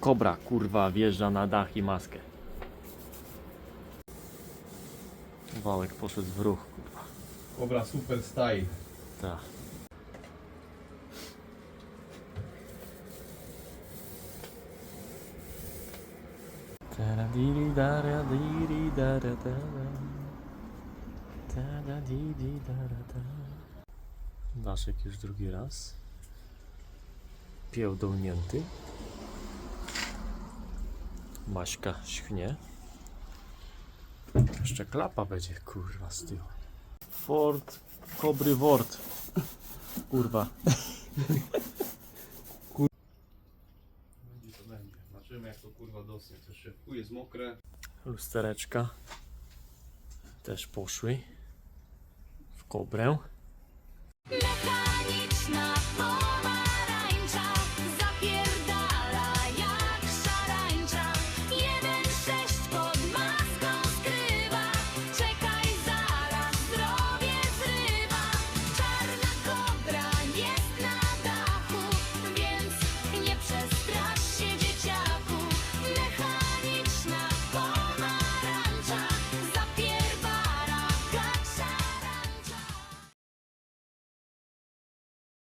Kobra, kurwa, wjeżdża na dach i maskę. Wałek poszedł w ruch, kurwa. Kobra super style. Tak. Daszek już drugi raz. Pierdolnięty. Maśka śchnie. Jeszcze klapa będzie, kurwa, z tyłu. Ford, Kobry Word. Kurwa. Będzie to będzie. Zobaczymy jak to kurwa dosnie. To chuj jest mokre. Lustereczka też poszły w kobrę.